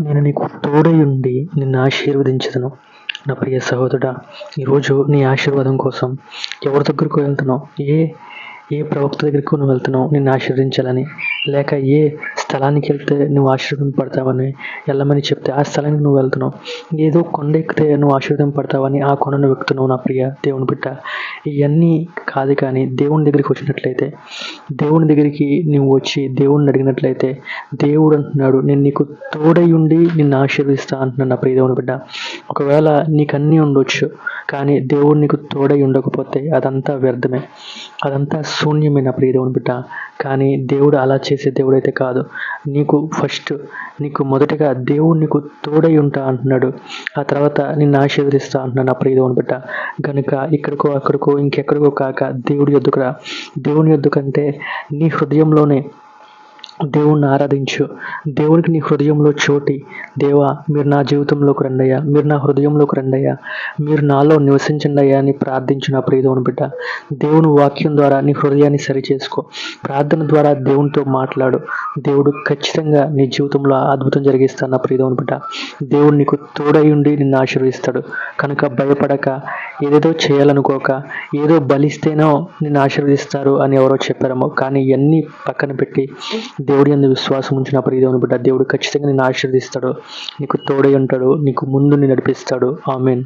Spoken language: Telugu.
నేను నీకు తోడై ఉండి నిన్ను ఆశీర్వదించదును. నా ప్రియ సహోదరుడా ఈరోజు నీ ఆశీర్వాదం కోసం ఎవరి దగ్గరకు వెళ్తున్నావు? ఏ ఏ ప్రవక్త దగ్గరకు నువ్వు వెళ్తున్నావు? నిన్ను ఆశీర్వదించాలని. లేక ఏ స్థలానికి వెళ్తే నువ్వు ఆశీర్వదింపడతావని వెళ్ళమని చెప్తే ఆ స్థలానికి నువ్వు వెళ్తున్నావు. ఏదో కొండ ఎక్కితే నువ్వు ఆశీర్వదింపడతావని ఆ కొండను ఎక్కుతున్నావు నా ప్రియ దేవుని బిడ్డ. ఇవన్నీ కాదు కానీ దేవుని దగ్గరికి వచ్చినట్లయితే దేవుని దగ్గరికి నువ్వు వచ్చి దేవుణ్ణి అడిగినట్లయితే దేవుడు అంటున్నాడు నేను నీకు తోడై ఉండి నిన్ను ఆశీర్వదిస్తా అంటున్నాను నా ప్రియ దేవుని బిడ్డ. ఒకవేళ నీకు అన్నీ ఉండొచ్చు కానీ దేవుడు నీకు తోడై ఉండకపోతే అదంతా వ్యర్థమే. అదంతా శూన్యమే నా బిడ్డ. కానీ దేవుడు అలా చేసే దేవుడు అయితే కాదు. నీకు ఫస్ట్ నీకు మొదటగా దేవుడు నీకు తోడై ఉంటా అంటున్నాడు. ఆ తర్వాత నిన్ను ఆశీర్వదిస్తా అంటున్నాడు నా ప్రియదేవుని బిడ్డ. కనుక ఇక్కడికో అక్కడికో ఇంకెక్కడికో కాక దేవుడి ఎద్దుకురా. దేవుని ఎద్దుకంటే నీ హృదయంలోనే దేవుణ్ణి ఆరాధించు. దేవునికి నీ హృదయంలో చోటి. దేవా మీరు నా జీవితంలోకి రండయ్యా. మీరు నా హృదయంలోకి రండయ్యా. మీరు నాలో నివసించండి అయ్యా అని ప్రార్థించిన నా ప్రియదేవుని బిడ్డ. దేవుని వాక్యం ద్వారా నీ హృదయాన్ని సరిచేసుకో. ప్రార్థన ద్వారా దేవునితో మాట్లాడు. దేవుడు ఖచ్చితంగా నీ జీవితంలో అద్భుతం జరిగిస్తాడు నా ప్రియదేవుని బిడ్డ. దేవుడు నీకు తోడై ఉండి నిన్ను ఆశీర్వదిస్తాడు. కనుక భయపడక. ఏదేదో చేయాలనుకోక ఏదో బలిస్తేనో నిన్ను ఆశీర్వదిస్తారు అని ఎవరో చెప్పారేమో. కానీ ఇవన్నీ పక్కన పెట్టి దేవుడి అందు విశ్వాసం ఉంచిన ప్రియ దేవుని బిడ్డ దేవుడు ఖచ్చితంగా నిన్ను ఆశీర్వదిస్తాడు. నీకు తోడై ఉంటాడు. నీకు ముందు నడిపిస్తాడు. ఆమెన్.